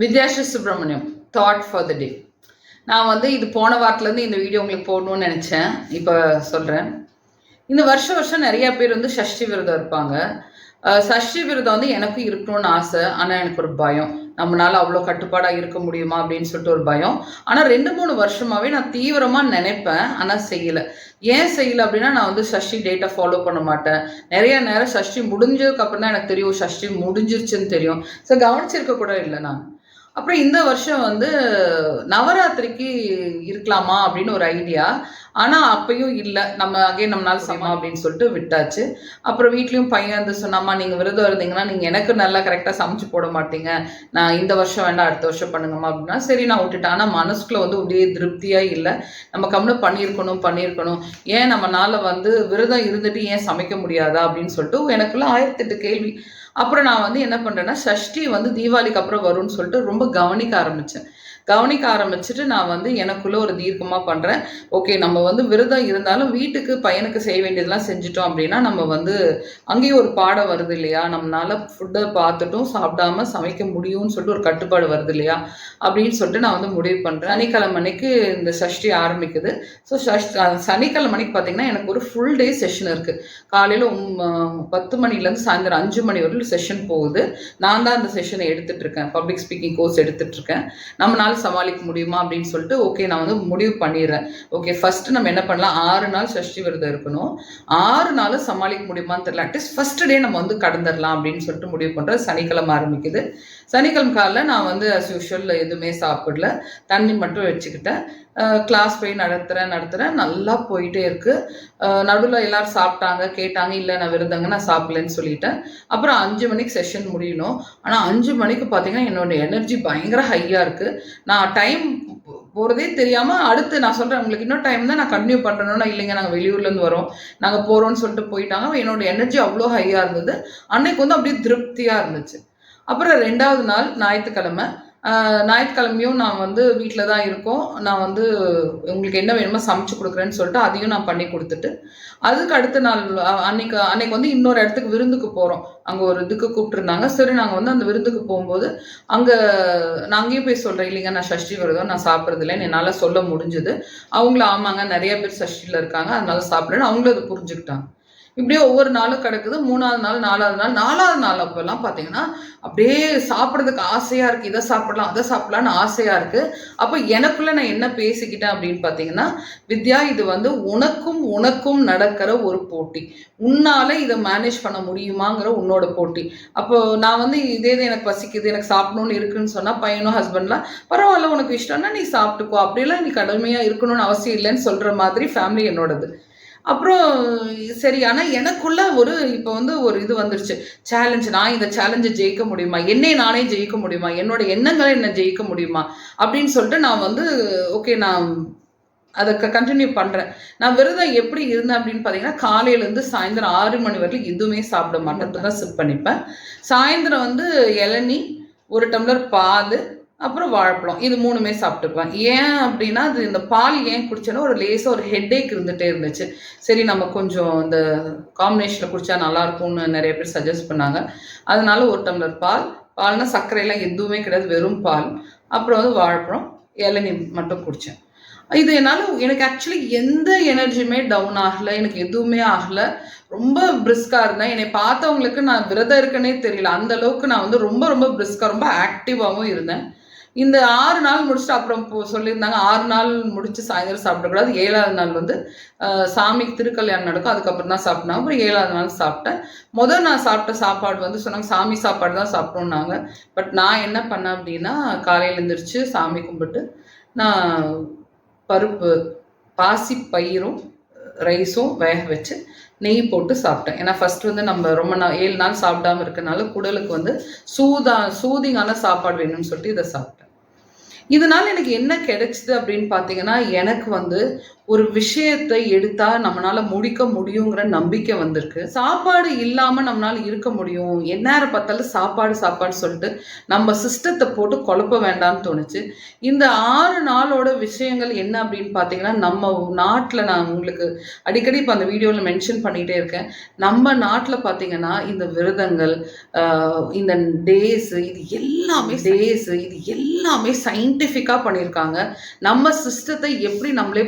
Vidyashree Subramaniam thought for the day நான் வந்து இது போன வாரத்துலேருந்து இந்த வீடியோ உங்களுக்கு போடணும்னு நினச்சேன். இப்போ சொல்கிறேன் இந்த வருஷம் வருஷம் நிறையா பேர் வந்து சஷ்டி விரதம் இருப்பாங்க. சஷ்டி விரதம் வந்து எனக்கும் இருக்கணும்னு ஆசை. ஆனால் எனக்கு ஒரு பயம். நம்மளால அவ்வளோ கட்டுப்பாடாக இருக்க முடியுமா அப்படின்னு சொல்லிட்டு ஒரு பயம். ஆனால் ரெண்டு மூணு வருஷமாகவே நான் தீவிரமாக நினைப்பேன். ஆனால் செய்யலை. ஏன் செய்யலை அப்படின்னா நான் வந்து சஷ்டி டேட்டை ஃபாலோ பண்ண மாட்டேன். நிறைய நேரம் சஷ்டி முடிஞ்சதுக்கு அப்புறம் தான் எனக்கு தெரியும் சஷ்டி முடிஞ்சிருச்சுன்னு தெரியும். ஸோ கவனிச்சிருக்க கூட இல்லை நான். அப்புறம் இந்த வருஷம் வந்து நவராத்திரிக்கு இருக்கலாமா அப்படின்னு ஒரு ஐடியா. ஆனால் அப்பயும் இல்லை. நம்ம அகைன் நம்மளால சமா அப்படின்னு சொல்லிட்டு விட்டாச்சு. அப்புறம் வீட்லேயும் பையன் வந்து சொன்னாமா நீங்கள் விரதம் இருந்தீங்கன்னா நீங்கள் எனக்கு நல்லா கரெக்டாக சமைச்சு போட மாட்டீங்க. நான் இந்த வருஷம் வேண்டாம் அடுத்த வருஷம் பண்ணுங்கம்மா அப்படின்னா சரி நான் விட்டுட்டேன். ஆனால் மனசுக்குள்ள வந்து அப்படியே திருப்தியாக இல்லை. நம்ம கம்னு பண்ணியிருக்கணும் பண்ணியிருக்கணும். ஏன் நம்மனால வந்து விரதம் இருந்துட்டு ஏன் சமைக்க முடியாதா அப்படின்னு சொல்லிட்டு எனக்குள்ள ஆயிரத்தெட்டு கேள்வி. அப்புறம் நான் வந்து என்ன பண்ணுறேன்னா சஷ்டி வந்து தீபாவளிக்கு அப்புறம் வரும்னு சொல்லிட்டு ரொம்ப கவனிக்க ஆரம்பித்தேன் கவனிக்க ஆரம்பிச்சுட்டு நான் வந்து எனக்குள்ள ஒரு தீர்க்கமாக பண்ணுறேன் ஓகே நம்ம வந்து விரதம் இருந்தாலும் வீட்டுக்கு பையனுக்கு செய்ய வேண்டியதெல்லாம் செஞ்சுட்டோம் அப்படின்னா நம்ம வந்து அங்கேயும் ஒரு பாடம் வருது இல்லையா? நம்மளால ஃபுட்டை பார்த்துட்டும் சாப்பிடாம சமைக்க முடியும்னு சொல்லிட்டு ஒரு கட்டுப்பாடு வருது இல்லையா? அப்படின்னு சொல்லிட்டு நான் வந்து முடிவு பண்ணுறேன் சனிக்கிழமை அன்னைக்கு இந்த சஷ்டி ஆரம்பிக்குது. ஸோ சஷ்டி சனிக்கிழமை அன்னைக்கு பார்த்தீங்கன்னா எனக்கு ஒரு ஃபுல் டே செஷன் இருக்குது காலையில் பத்து மணிலேருந்து சாயந்தரம் அஞ்சு மணி வரையிலும் செஷன் போகுது. நான் தான் அந்த செஷனை எடுத்துகிட்ருக்கேன் பப்ளிக் ஸ்பீக்கிங் கோர்ஸ் எடுத்துகிட்ருக்கேன் இருக்கேன். சமாளிக்க முடியுமா அப்படின்னு சொல்லிட்டு ஓகே நான் வந்து முடிவு பண்ணிடுறேன். ஓகே ஃபர்ஸ்ட் நம்ம என்ன பண்ணலாம்? ஆறு நாள் சஷ்டி விரதம் இருக்கணும். ஆறு நாள் சமாளிக்க முடியுமான்னு தெரியல. அட்லீஸ்ட் ஃபர்ஸ்ட் டே நம்ம வந்து கடந்துடலாம் அப்படின்னு சொல்லிட்டு முடிவு பண்ணுறது சனிக்கிழமை ஆரம்பிக்குது. சனிக்கிழமை காலைல நான் வந்து அஸ் யூஷுவல் எதுவுமே சாப்பிடல. தண்ணி மட்டும் வச்சுக்கிட்டேன். கிளாஸ் போய் நடத்துகிறேன் நடத்துகிறேன் நல்லா போயிட்டே இருக்கு. நடுவில் எல்லோரும் சாப்பிட்டாங்க கேட்டாங்க இல்லை நான் விருந்தங்க நான் சாப்பிடலன்னு சொல்லிட்டேன். அப்புறம் அஞ்சு மணிக்கு செஷன் முடியணும். ஆனால் அஞ்சு மணிக்கு பார்த்தீங்கன்னா என்னோட எனர்ஜி பயங்கர ஹையாக இருக்குது நான் டைம் போகிறதே தெரியாமல் அடுத்து நான் சொல்கிறேன் உங்களுக்கு இன்னும் டைம் தான் நான் கண்டினியூ பண்ணுறேன்னா இல்லைங்க நாங்கள் வெளியூர்லேருந்து வரோம். நாங்கள் போகிறோம்னு சொல்லிட்டு போயிட்டாங்க. என்னோட எனர்ஜி அவ்வளோ ஹையாக இருந்தது. அன்னைக்கு வந்து அப்படியே திருப்தியாக இருந்துச்சு. அப்புறம் ரெண்டாவது நாள் ஞாயிற்றுக்கிழமை. ஞாயிற்றுக்கிழமையும் நான் வந்து வீட்டில் தான் இருக்கோம். நான் வந்து உங்களுக்கு என்ன வேணுமோ சமைச்சு கொடுக்குறேன்னு சொல்லிட்டு அதையும் நான் பண்ணி கொடுத்துட்டு அதுக்கு அடுத்த நாள் அன்னைக்கு அன்னைக்கு வந்து இன்னொரு இடத்துக்கு விருந்துக்கு போகிறோம் அங்கே ஒரு இதுக்கு கூப்பிட்டுருந்தாங்க. சரி நாங்கள் வந்து அந்த விருந்துக்கு போகும்போது அங்கே நான் அங்கேயும் போய் சொல்கிறேன் இல்லைங்க நான் சஷ்டி விரதம் நான் சாப்பிட்றது இல்லைன்னு என்னால் சொல்ல முடிஞ்சுது. அவங்கள ஆமாங்க நிறைய பேர் சஷ்டியில் இருக்காங்க. அதனால சாப்பிட்றேன்னு அவங்களும் அதை புரிஞ்சுக்கிட்டாங்க. இப்படியே ஒவ்வொரு நாளும் கிடக்குது. மூணாவது நாள் நாலாவது நாள் நாலாவது நாள் அப்போல்லாம் பார்த்தீங்கன்னா அப்படியே சாப்பிட்றதுக்கு ஆசையாக இருக்குது இதை சாப்பிடலாம் அதை சாப்பிட்லான்னு ஆசையாக இருக்குது அப்போ எனக்குள்ளே நான் என்ன பேசிக்கிட்டேன் அப்படின்னு பார்த்தீங்கன்னா வித்யா இது வந்து உனக்கும் உனக்கும் நடக்கிற ஒரு போட்டி. உன்னால் இதை மேனேஜ் பண்ண முடியுமாங்கிற உன்னோட போட்டி. அப்போ நான் வந்து இதே இது எனக்கு பசிக்குது எனக்கு சாப்பிடணும்னு இருக்குன்னு சொன்னால் பையனும் ஹஸ்பண்ட்லாம் பரவாயில்ல உனக்கு இஷ்டம்னா நீ சாப்பிட்டுக்கோ. அப்படிலாம் நீ கடுமையாக இருக்கணும்னு அவசியம் இல்லைன்னு சொல்கிற மாதிரி ஃபேமிலி என்னோடது. அப்புறம் சரி ஆனால் எனக்குள்ள ஒரு இப்போ வந்து ஒரு இது வந்துருச்சு. சேலஞ்ச் நான் இந்த சேலஞ்சை ஜெயிக்க முடியுமா? என்னை நானே ஜெயிக்க முடியுமா? என்னோட எண்ணங்களை என்ன ஜெயிக்க முடியுமா? அப்படின்னு சொல்லிட்டு நான் வந்து ஓகே நான் அதை கண்டினியூ பண்ணுறேன் நான் விரதம் எப்படி இருந்தேன் அப்படின்னு பார்த்தீங்கன்னா காலையிலேருந்து சாயந்தரம் ஆறு மணி வரைக்கும் எதுவுமே சாப்பிட மாட்டேன். தான் சிப் பண்ணிப்பேன். சாயந்தரம் வந்து இளநி ஒரு டம்ளர் பால் அப்புறம் வாழைப்பழம். இது மூணுமே சாப்பிட்டுக்குவேன். ஏன் அப்படின்னா அது இந்த பால் ஏன் குடிச்சேன்னா ஒரு லேசாக ஒரு ஹெட்டேக் இருந்துகிட்டே இருந்துச்சு. சரி நம்ம கொஞ்சம் இந்த காம்பினேஷனில் குடித்தா நல்லா இருக்கும்னு நிறைய பேர் சஜஸ்ட் பண்ணாங்க. அதனால ஒரு டம்ளர் பால் பால்னா சர்க்கரையெல்லாம் எதுவுமே கிடையாது வெறும் பால். அப்புறம் வந்து வாழைப்பழம் இளநீ மட்டும் குடித்தேன் இது என்னால் எனக்கு ஆக்சுவலி எந்த எனர்ஜியுமே டவுன் ஆகலை எனக்கு எதுவுமே ஆகலை. ரொம்ப பிரிஸ்காக இருந்தேன். என்னை பார்த்தவங்களுக்கு நான் விரதம் இருக்கேனே தெரியல. அந்த அளவுக்கு நான் வந்து ரொம்ப ரொம்ப பிரிஸ்காக ரொம்ப ஆக்டிவாகவும் இருந்தேன். இந்த ஆறு நாள் முடிச்சுட்டு அப்புறம் சொல்லியிருந்தாங்க. ஆறு நாள் முடிச்சு சாயந்தரம் சாப்பிடக்கூடாது. ஏழாவது நாள் வந்து சாமிக்கு திருக்கல்யாணம் நடக்கும். அதுக்கப்புறம் தான் சாப்பிட்டாங்க அப்புறம் ஏழாவது நாள் சாப்பிட்டேன். முதல் நான் சாப்பிட்ட சாப்பாடு வந்து சொன்னாங்க சாமி சாப்பாடு தான் சாப்பிட்டோம்னாங்க பட் நான் என்ன பண்ணேன் அப்படின்னா காலையில் எழுந்திரிச்சு சாமி கும்பிட்டு நான் பருப்பு பாசி பயிரும் ரைஸும் வேக வச்சு நெய் போட்டு சாப்பிட்டேன். ஏன்னா ஃபர்ஸ்ட் வந்து நம்ம ரொம்ப நாள் ஏழு நாள் சாப்பிடாம இருக்கனால குடலுக்கு வந்து சூதா சூதிங்கான சாப்பாடு வேணும்னு சொல்லிட்டு இதை சாப்பிட்டேன். இதனால எனக்கு என்ன கிடைச்சிது அப்படின்னு பார்த்தீங்கன்னா எனக்கு வந்து ஒரு விஷயத்தை எடுத்தா நம்மளால முடிக்க முடியுங்கிற நம்பிக்கை வந்திருக்கு. சாப்பாடு இல்லாம நம்மளால இருக்க முடியும். எந்நேரம் பார்த்தாலும் சாப்பாடு சாப்பாடு சொல்லிட்டு நம்ம சிஸ்டத்தை போட்டு குழப்ப வேண்டாம்னு தோணுச்சு. இந்த ஆறு நாளோட விஷயங்கள் என்ன அப்படின்னு பார்த்தீங்கன்னா நம்ம நாட்டில் நான் உங்களுக்கு அடிக்கடி இப்போ அந்த வீடியோவில் மென்ஷன் பண்ணிகிட்டே இருக்கேன். நம்ம நாட்டில் பார்த்தீங்கன்னா இந்த விரதங்கள் இந்த டேஸ் இது எல்லாமே டேஸ் இது எல்லாமே சயின்டிஃபிக்காக பண்ணியிருக்காங்க. நம்ம சிஸ்டத்தை எப்படி நம்மளே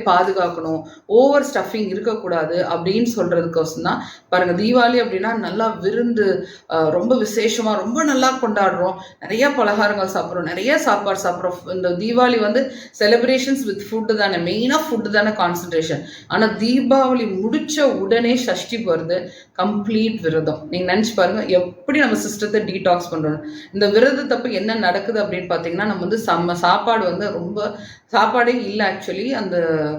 பாதுகாக்கணும் ஓவர் ஸ்டஃபிங் இருக்கக்கூடாது அப்படின்னு சொல்றதுக்கோசம் தான் பாருங்க தீபாவளி அப்படின்னா நல்லா விருந்து ரொம்ப விசேஷமா ரொம்ப நல்லா கொண்டாடுறோம். நிறைய பலகாரங்கள் சாப்பிட்றோம். நிறைய சாப்பாடு சாப்பிட்றோம். இந்த தீபாவளி வந்து செலிப்ரேஷன்ஸ் வித் ஃபுட்டு தானே. மெயினாக ஃபுட்டு தானே கான்சன்ட்ரேஷன் ஆனால் தீபாவளி முடிச்ச உடனே சஷ்டி வருது கம்ப்ளீட் விரதம். நீங்கள் நினச்சி பாருங்க எப்படி நம்ம சிஸ்டத்தை டீடாக்ஸ் பண்ணுறோம் இந்த விரதத்தப்ப என்ன நடக்குது அப்படின்னு பார்த்தீங்கன்னா நம்ம வந்து செம்ம சாப்பாடு வந்து ரொம்ப சாப்பாடே இல்லை ஆக்சுவலி அந்த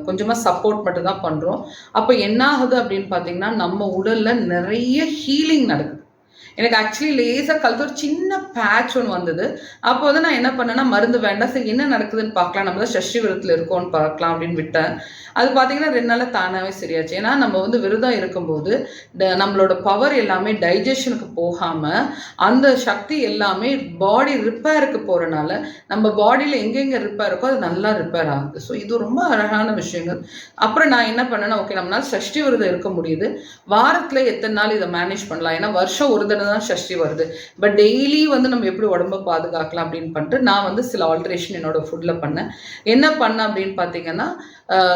கொஞ்சமாக சப்போர்ட் மட்டும் தான் பண்ணுறோம் அப்போ என்ன ஆகுது அப்படின்னு பார்த்தீங்கன்னா நம்ம உடலில் நிறைய ஹீலிங் நடக்குது. எனக்கு ஆக்சுவலி லேசாக கழுத்து ஒரு சின்ன பேட்ச் ஒன்று வந்தது. அப்போ வந்து நான் என்ன பண்ணேன்னா மருந்து வேண்டாம். சரி என்ன நடக்குதுன்னு பார்க்கலாம். நம்ம தான் சஷ்டி விரதத்தில் இருக்கோம்னு பார்க்கலாம் அப்படின்னு விட்டேன். அது பார்த்தீங்கன்னா ரெண்டு நாளில் தானாகவே சரியாச்சு. ஏன்னா நம்ம வந்து விரதம் இருக்கும்போது ட- நம்மளோட பவர் எல்லாமே டைஜஷனுக்கு போகாமல் அந்த சக்தி எல்லாமே பாடி ரிப்பேருக்கு போகிறனால நம்ம பாடியில் எங்கெங்கே ரிப்பேர் இருக்கோ அது நல்லா ரிப்பேர் ஆகுது. ஸோ இது ரொம்ப அழகான விஷயங்கள். அப்புறம் நான் என்ன பண்ணேன்னா ஓகே நம்மளால் சஷ்டி விரதம் இருக்க முடியுது. வாரத்தில் எத்தனை நாள் இதை மேனேஜ் பண்ணலாம்? ஏன்னா வருஷம் ஒரு தடவை தான் சஷ்டி வருது. பட் டெய்லி வந்து நம்ம எப்படி உடம்ப பாதுகாக்கலாம் அப்படின்னு பண்ணிட்டு நான் வந்து சில ஆல்ட்ரேஷன் என்னோட ஃபுட்டில் பண்ணேன். என்ன பண்ணேன் அப்படின்னு பார்த்தீங்கன்னா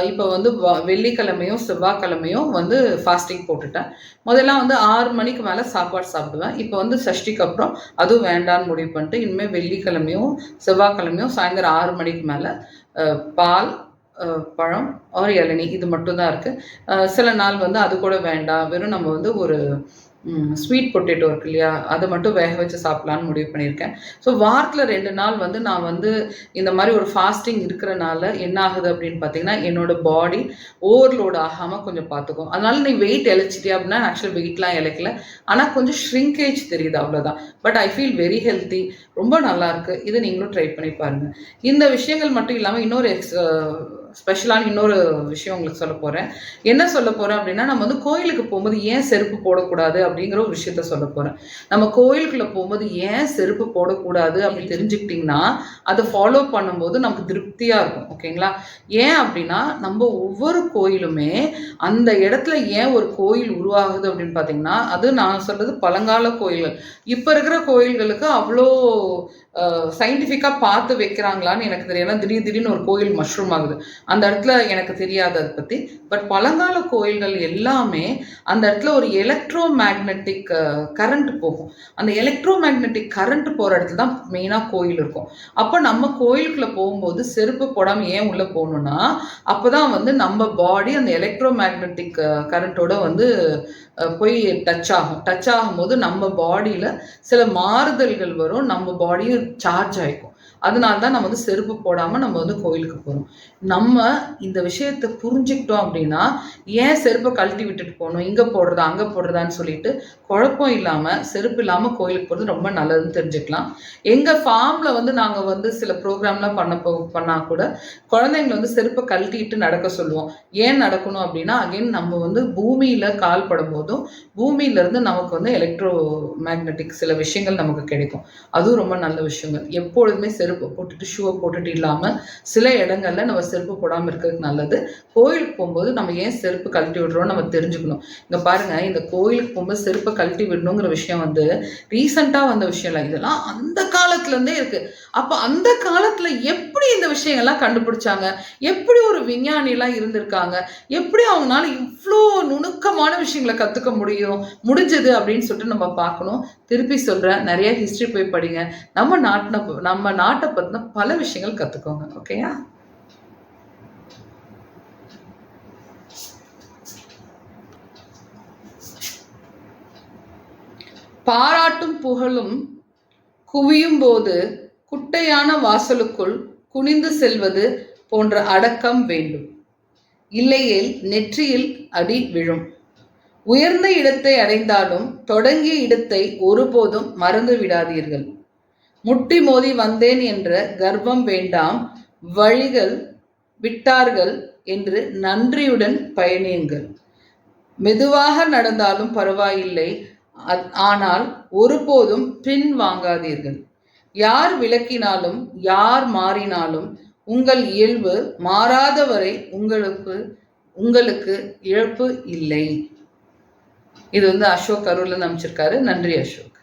இப்போ வந்து வ- வெள்ளிக்கிழமையும் செவ்வாய்க்கிழமையும் வந்து ஃபாஸ்டிங் போட்டுட்டேன். முதல்ல வந்து ஆறு மணிக்கு மேலே சாப்பாடு சாப்பிடுவேன். இப்போ வந்து சஷ்டிக்கு அப்புறம் அதுவும் வேண்டான்னு முடிவு பண்ணிட்டு இனிமேல் வெள்ளிக்கிழமையும் செவ்வாய்க்கிழமையும் சாயந்தரம் ஆறு மணிக்கு மேலே பால் பழம் ஒரு இளநி இது மட்டும்தான் இருக்குது சில நாள் வந்து அது கூட வேண்டாம். வெறும் நம்ம வந்து ஒரு ஸ்வீட் பொட்டேட்டோ இருக்கு இல்லையா? அதை மட்டும் வேக வச்சு சாப்பிட்லான்னு முடிவு பண்ணியிருக்கேன். ஸோ வாரத்தில் ரெண்டு நாள் வந்து நான் வந்து இந்த மாதிரி ஒரு ஃபாஸ்டிங் இருக்கிறனால என்ன ஆகுது அப்படின்னு பார்த்தீங்கன்னா என்னோட பாடி ஓவர்லோட் ஆகாமல் கொஞ்சம் பார்த்துக்கும். அதனால நீ வெயிட் இழைச்சிட்டே அப்படின்னா ஆக்சுவல் வெயிட்லாம் இழைக்கல. ஆனால் கொஞ்சம் ஷ்ரிங்கேஜ் தெரியுது அவ்வளோதான் but I feel very healthy ரொம்ப நல்லா இருக்குது இதை நீங்களும் ட்ரை பண்ணி பாருங்கள் இந்த விஷயங்கள் மட்டும் இல்லாமல் இன்னொரு எக்ஸ் ஸ்பெஷலான இன்னொரு விஷயம் உங்களுக்கு சொல்ல போகிறேன் என்ன சொல்ல போகிறேன் அப்படின்னா நம்ம வந்து கோயிலுக்கு போகும்போது ஏன் செருப்பு போடக்கூடாது அப்படிங்கிற ஒரு விஷயத்த சொல்ல போகிறேன் நம்ம கோயிலுக்குள்ளே போகும்போது ஏன் செருப்பு போடக்கூடாது அப்படின்னு தெரிஞ்சுக்கிட்டிங்கன்னா அதை ஃபாலோ பண்ணும்போது நமக்கு திருப்தியாக இருக்கும். ஓகேங்களா ஏன் அப்படின்னா நம்ம ஒவ்வொரு கோயிலுமே அந்த இடத்துல ஏன் ஒரு கோயில் உருவாகுது அப்படின்னு பார்த்தீங்கன்னா அது நான் சொல்கிறது பழங்கால கோயில்கள். இப்போ இருக்கிற கோயில்களுக்கு அவ்வளோ சயின்டிஃபிக்காக பார்த்து வைக்கிறாங்களான்னு எனக்கு தெரியும். ஏன்னா திடீர் திடீர்னு ஒரு கோயில் மஷ்ரூம் ஆகுது. அந்த இடத்துல எனக்கு தெரியாது அதை பற்றி பட் பழங்கால கோயில்கள் எல்லாமே அந்த இடத்துல ஒரு எலக்ட்ரோ மேக்னெட்டிக் கரண்ட் போகும். அந்த எலக்ட்ரோ மேக்னெட்டிக் கரண்ட் போகிற இடத்துல தான் மெயினாக கோயில் இருக்கும். அப்போ நம்ம கோயிலுக்குள்ளே போகும்போது செருப்பு போடாமல் ஏன் உள்ளே போகணும்னா அப்போ தான் வந்து நம்ம பாடி அந்த எலக்ட்ரோ மேக்னெட்டிக் கரண்ட்டோட வந்து போய் டச் ஆகும். டச் ஆகும்போது நம்ம பாடியில் சில மாறுதல்கள் வரும். நம்ம பாடியும் சார்ஜ் ஆகிக்கும் அதனால தான் நம்ம வந்து செருப்பு போடாமல் நம்ம வந்து கோயிலுக்கு போகிறோம் நம்ம இந்த விஷயத்தை புரிஞ்சுக்கிட்டோம் அப்படின்னா ஏன் செருப்பை கழட்டி விட்டுட்டு போகணும்? இங்கே போடுறதா அங்கே போடுறதான்னு சொல்லிட்டு குழப்பம் இல்லாமல் செருப்பு இல்லாமல் கோயிலுக்கு போகிறது ரொம்ப நல்லதுன்னு தெரிஞ்சுக்கலாம். எங்கள் ஃபார்மில் வந்து நாங்கள் வந்து சில ப்ரோக்ராம்லாம் பண்ண போ பண்ணால் கூட குழந்தைங்களை வந்து செருப்பை கழட்டிட்டு நடக்க சொல்லுவோம். ஏன் நடக்கணும் அப்படின்னா அகைன் நம்ம வந்து பூமியில் கால் படும்போதும் பூமியிலேருந்து நமக்கு வந்து எலக்ட்ரோ மேக்னட்டிக் சில விஷயங்கள் நமக்கு கிடைக்கும். அதுவும் ரொம்ப நல்ல விஷயங்கள். எப்பொழுதுமே செருப்பு போட்டுட்டு ஷூவை போட்டுட்டு இல்லாமல் சில இடங்கள்ல நம்ம செருப்பு போடாமல் இருக்கிறது நல்லது. கோயிலுக்கு போகும்போது நம்ம ஏன் செருப்பு கழட்டி விடுறோம்னு நம்ம தெரிஞ்சுக்கணும். இங்கே பாருங்க இந்த கோயிலுக்கு போகும்போது செருப்பை கழட்டி விடணுங்கிற விஷயம் வந்து ரீசண்டாக வந்த விஷயம் இல்லை. இதெல்லாம் அந்த காலத்துலேருந்தே இருக்கு. அப்போ அந்த காலத்தில் எப்படி இந்த விஷயங்கள்லாம் கண்டுபிடிச்சாங்க? எப்படி ஒரு விஞ்ஞானிலாம் இருந்திருக்காங்க? எப்படி அவங்களால இவ்வளோ நுணுக்கமான விஷயங்களை கற்றுக்க முடியும் முடிஞ்சது அப்படின்னு சொல்லிட்டு நம்ம பார்க்கணும். திருப்பி சொல்கிறேன் நிறைய ஹிஸ்ட்ரி போய் படிங்க. நம்ம நாட்டின நம்ம நாட்டு பற்றின பல விஷயங்கள் கற்றுக்கோங்க ஓகேயா பாராட்டும் புகழும் குவியும் போது குட்டையான வாசலுக்குள் குனிந்து செல்வது போன்ற அடக்கம் வேண்டும். இல்லையேல் நெற்றியில் அடி விழும். உயர்ந்த இடத்தை அடைந்தாலும் தொடங்கிய இடத்தை ஒருபோதும் மறந்து விடாதீர்கள் முட்டி மோதி வந்தேன் என்ற கர்வம் வேண்டாம். வழிகள் விட்டார்கள் என்று நன்றியுடன் பயணியுங்கள். மெதுவாக நடந்தாலும் பரவாயில்லை. அ- ஆனால் ஒருபோதும் பின் வாங்காதீர்கள். யார் விளக்கினாலும் யார் மாறினாலும் உங்கள் இயல்பு மாறாதவரை உங்களுக்கு உங்களுக்கு இழப்பு இல்லை. இது வந்து அசோக் அருள் அமைச்சிருக்காரு நன்றி அசோக்.